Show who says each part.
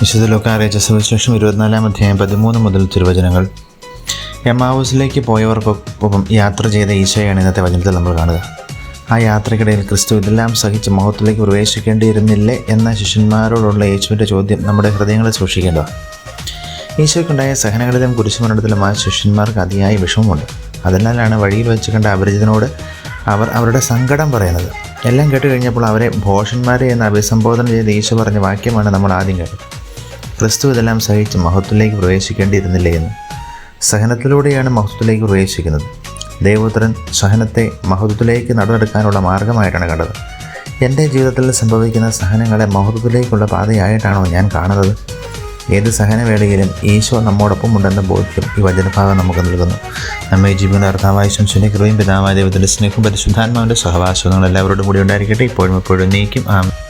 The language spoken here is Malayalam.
Speaker 1: വിശുദ്ധ ലോക അറിയിച്ച സുവിശേഷം ഇരുപത്തിനാലാം അധ്യായം പതിമൂന്ന് മുതൽ തിരുവചനങ്ങൾ. എമാവൂസിലേക്ക് പോയവർക്കൊപ്പം യാത്ര ചെയ്ത ഈശോയാണ് ഇന്നത്തെ വചനത്തിൽ നമ്മൾ കാണുക. ആ യാത്രക്കിടയിൽ ക്രിസ്തു ഇതെല്ലാം സഹിച്ച് മഹത്വത്തിലേക്ക് പ്രവേശിക്കേണ്ടിയിരുന്നില്ലേ എന്ന ശിഷ്യന്മാരോടുള്ള യേശുവിന്റെ ചോദ്യം നമ്മുടെ ഹൃദയങ്ങളെ സൂക്ഷിക്കേണ്ടതാണ്. ഈശോയ്ക്കുണ്ടായ സഹനങ്ങളിലും കുരിശുമരണത്തിലും ആ ശിഷ്യന്മാർക്ക് അതിയായ വിഷമമുണ്ട്. അതിനാലാണ് വഴിയിൽ വെച്ച് കണ്ട അപരിചിതനോട് അവർ അവരുടെ സങ്കടം പറയുന്നത്. എല്ലാം കേട്ട് കഴിഞ്ഞപ്പോൾ അവരെ ഭോഷന്മാരെ എന്ന് അഭിസംബോധന ചെയ്ത് ഈശോ പറഞ്ഞ വാക്യമാണ് നമ്മൾ ആദ്യം കേട്ടത്. ക്രിസ്തു ഇതെല്ലാം സഹിച്ച് മഹത്വത്തിലേക്ക് പ്രവേശിക്കേണ്ടിയിരുന്നില്ലേ എന്ന്. സഹനത്തിലൂടെയാണ് മഹത്വത്തിലേക്ക് പ്രവേശിക്കുന്നത്. ദൈവപുത്രൻ സഹനത്തെ മഹത്വത്തിലേക്ക് നടന്നെടുക്കാനുള്ള മാർഗമായിട്ടാണ് കണ്ടത്. എന്റെ ജീവിതത്തിൽ സംഭവിക്കുന്ന സഹനങ്ങളെ മഹത്വത്തിലേക്കുള്ള പാതയായിട്ടാണോ ഞാൻ കാണുന്നത്? ഏത് സഹനവേളയിലും ഈശോ നമ്മോടൊപ്പം ഉണ്ടെന്ന ബോധ്യം ഈ വചനഭാഗം നമുക്ക് നൽകുന്നു. നമ്മെ ജീവന അർത്ഥമായ ശംശനെ കൃപയും പിതാവായ ദൈവത്തിന്റെ സ്നേഹം പരിശുദ്ധാത്മാവിന്റെ സഹവാസങ്ങൾ എല്ലാവരോടും കൂടി ഉണ്ടായിരിക്കട്ടെ. ഇപ്പോഴും എപ്പോഴും നീക്കും. ആമേൻ.